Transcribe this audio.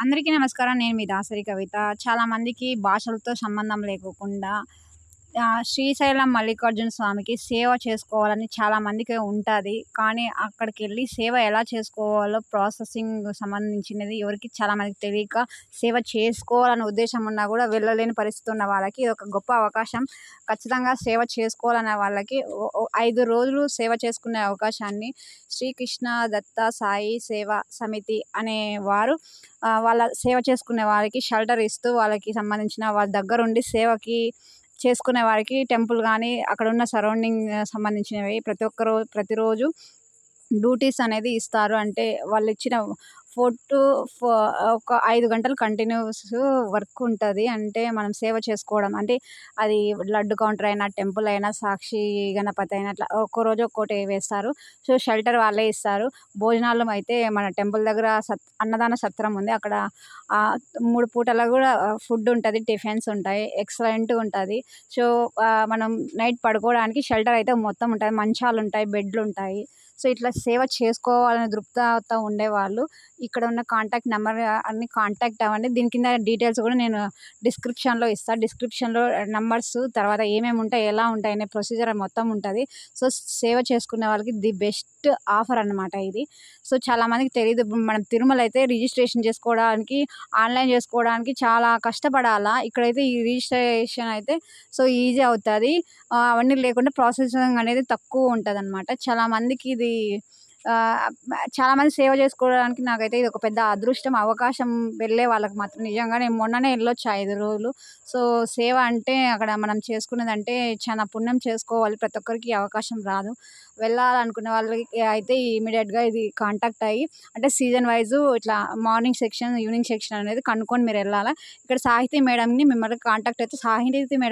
అందరికీ నమస్కారం. నేను మీ దాసరి కవిత. చాలామందికి భాషలతో సంబంధం లేకోకుండా శ్రీశైలం మల్లికార్జున స్వామికి సేవ చేసుకోవాలని చాలామందికి ఉంటుంది. కానీ అక్కడికి వెళ్ళి సేవ ఎలా చేసుకోవాలో ప్రాసెసింగ్ సంబంధించినది ఎవరికి చాలామందికి తెలియక సేవ చేసుకోవాలనే ఉద్దేశం ఉన్నా కూడా వెళ్ళలేని పరిస్థితి ఉన్న వాళ్ళకి ఇది ఒక గొప్ప అవకాశం. ఖచ్చితంగా సేవ చేసుకోవాలనే వాళ్ళకి ఐదు రోజులు సేవ చేసుకునే అవకాశాన్ని శ్రీకృష్ణ దత్త సాయి సేవ సమితి అనే వారు వాళ్ళ సేవ చేసుకునే వారికి షెల్టర్ ఇస్తూ వాళ్ళకి సంబంధించిన వాళ్ళ దగ్గరుండి సేవకి చేసుకునే వారికి టెంపుల్ కానీ అక్కడ ఉన్న సరౌండింగ్ సంబంధించినవి ప్రతి ఒక్కరో ప్రతిరోజు డ్యూటీస్ అనేది ఇస్తారు. అంటే వాళ్ళు ఇచ్చిన ఫోర్ టు ఒక ఐదు గంటలు కంటిన్యూస్ వర్క్ ఉంటుంది. అంటే మనం సేవ చేసుకోవడం. అంటే అది లడ్డు కౌంటర్ అయినా టెంపుల్ అయినా సాక్షి గణపతి అయినా అట్లా ఒక్కరోజు ఒక్కోటి వేస్తారు. సో షెల్టర్ వాళ్ళే ఇస్తారు. భోజనాలు అయితే మన టెంపుల్ దగ్గర సత్ అన్నదాన సత్రం ఉంది. అక్కడ మూడు పూటల కూడా ఫుడ్ ఉంటుంది టిఫిన్స్ ఉంటాయి ఎక్సలెంట్గా ఉంటుంది. సో మనం నైట్ పడుకోవడానికి షెల్టర్ అయితే మొత్తం ఉంటుంది మంచాలు ఉంటాయి బెడ్లు ఉంటాయి. సో ఇట్లా సేవ చేసుకోవాలనే దృక్పథంతో ఉండేవాళ్ళు ఇక్కడ ఉన్న కాంటాక్ట్ నెంబర్ అన్ని కాంటాక్ట్ అవ్వండి. దీని కింద డీటెయిల్స్ కూడా నేను డిస్క్రిప్షన్లో ఇస్తాను డిస్క్రిప్షన్లో నెంబర్స్ తర్వాత ఏమేమి ఉంటాయి ఎలా ఉంటాయి అనే ప్రొసీజర్ మొత్తం ఉంటుంది. సో సేవ చేసుకునే వాళ్ళకి ది బెస్ట్ ఆఫర్ అన్నమాట ఇది. సో చాలామందికి తెలియదు మనం తిరుమల అయితే రిజిస్ట్రేషన్ చేసుకోవడానికి ఆన్లైన్ చేసుకోవడానికి చాలా కష్టపడాలా? ఇక్కడైతే ఈ రిజిస్ట్రేషన్ అయితే సో ఈజీ అవుతుంది. అవన్నీ లేకుండా ప్రాసెసింగ్ అనేది తక్కువ ఉంటుంది అనమాట చాలామందికి ఇది చాలామంది సేవ చేసుకోవడానికి నాకైతే ఇది ఒక పెద్ద అదృష్టం అవకాశం వెళ్ళే వాళ్ళకి మాత్రం. నిజంగా నేను మొన్ననే వెళ్ళొచ్చు ఐదు రోజులు. సో సేవ అంటే అక్కడ మనం చేసుకున్నది అంటే చాలా పుణ్యం చేసుకోవాలి. ప్రతి ఒక్కరికి అవకాశం రాదు. వెళ్ళాలనుకున్న వాళ్ళకి అయితే ఇమీడియట్గా ఇది కాంటాక్ట్ అయ్యి అంటే సీజన్ వైజ్ ఇట్లా మార్నింగ్ సెక్షన్ ఈవినింగ్ సెక్షన్ అనేది కనుక్కొని మీరు వెళ్ళాలి. ఇక్కడ సాహితీ మేడంని మిమ్మల్ని కాంటాక్ట్ అయితే సాహితీ మేడం